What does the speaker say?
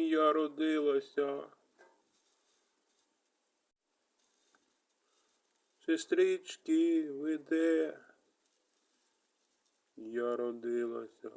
я родилася. Сестрички, ви де? Я родилася.